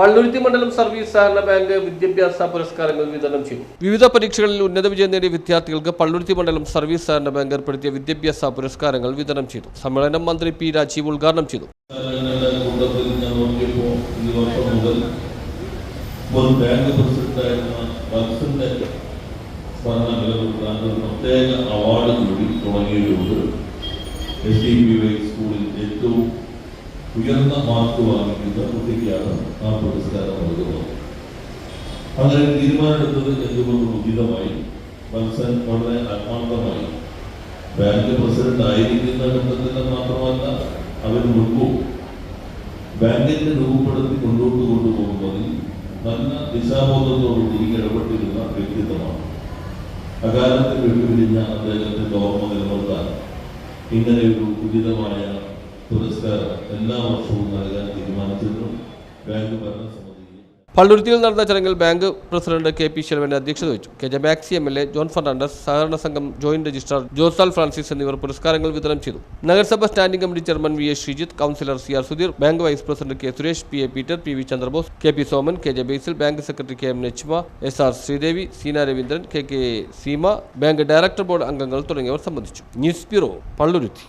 Palluruthy മണ്ഡലം service സഹകരണ bank വിദ്യാഭ്യാസ പുരസ്കാരങ്ങൾ വിതരണം ചെയ്തു. വിവിധ പരീക്ഷകളിൽ ഉന്നത വിജയം നേടിയ വിദ്യാർത്ഥികൾക്ക് പള്ളുരുത്തി മണ്ഡലം സർവീസ് സഹകരണ ബാങ്ക് ഏർപ്പെടുത്തിയ വിദ്യാഭ്യാസ പുരസ്കാരങ്ങൾ വിതരണം ചെയ്തു. സമ്മേളനം മന്ത്രി പി രാജീവ് ഉദ്ഘാടനം ചെയ്തു. ബാങ്ക് പ്രസിഡന്റായിരുന്ന വത്സന്റെ സ്മരണ നിലനിർത്താൻ ഒരു പ്രത്യേക അവാർഡ് കൂടി തുടങ്ങിയതുകൊണ്ട് എസ് ഡി പി വൈ സ്കൂളിൽ ഏറ്റവും ഉയർന്ന മാർക്ക് വാങ്ങിക്കുന്ന കുട്ടിക്കാണ് ആ പുരസ്കാരം നൽകുന്നത്. അങ്ങനെ തീരുമാനമെടുത്തത് എന്തുകൊണ്ടും ഉചിതമായി? വത്സൻ വളരെ ആത്മാർത്ഥമായി. ബാങ്ക് പ്രസിഡന്റ് ആയിരിക്കുന്ന ഘട്ടത്തിൽ മാത്രമല്ല അവർ മുൻപും ബാങ്കിനെ രൂപപ്പെടുത്തി മുന്നോട്ട് കൊണ്ടുപോകുന്നതിൽ നല്ല ദിശാബോധത്തോടുകൂടി ഇടപെട്ടിരുന്ന വ്യക്തിത്വമാണ്. അകാലത്തിൽ വിട്ടുപിരിഞ്ഞ അദ്ദേഹത്തിന്റെ ഓർമ്മ നിലനിർത്താൻ ഇങ്ങനെയൊരു ഉചിതമായ എല്ലാ വർഷവും പള്ളുരുത്തിയിൽ നടന്ന ചടങ്ങിൽ bank president K P Selvan അധ്യക്ഷത വഹിച്ചു. K J Maxi M L A John Fernandez സഹകരണ സംഘം ജോയിന്റ് രജിസ്ട്രാർ ജോസാൽ ഫ്രാൻസിസ് എന്നിവർ പുരസ്കാരങ്ങൾ വിതരണം ചെയ്തു. നഗരസഭ standing committee chairman V S Sreejith councillor C R Sudheer bank vice president K Suresh P A Peter P V Chandrabose K P Soman K J Basil bank secretary K M Najma S R Sreedevi Seena Raveendran K K Seema bank director board അംഗങ്ങൾ തുടങ്ങിയവർ സംബന്ധിച്ചു. News bureau Palluruthy.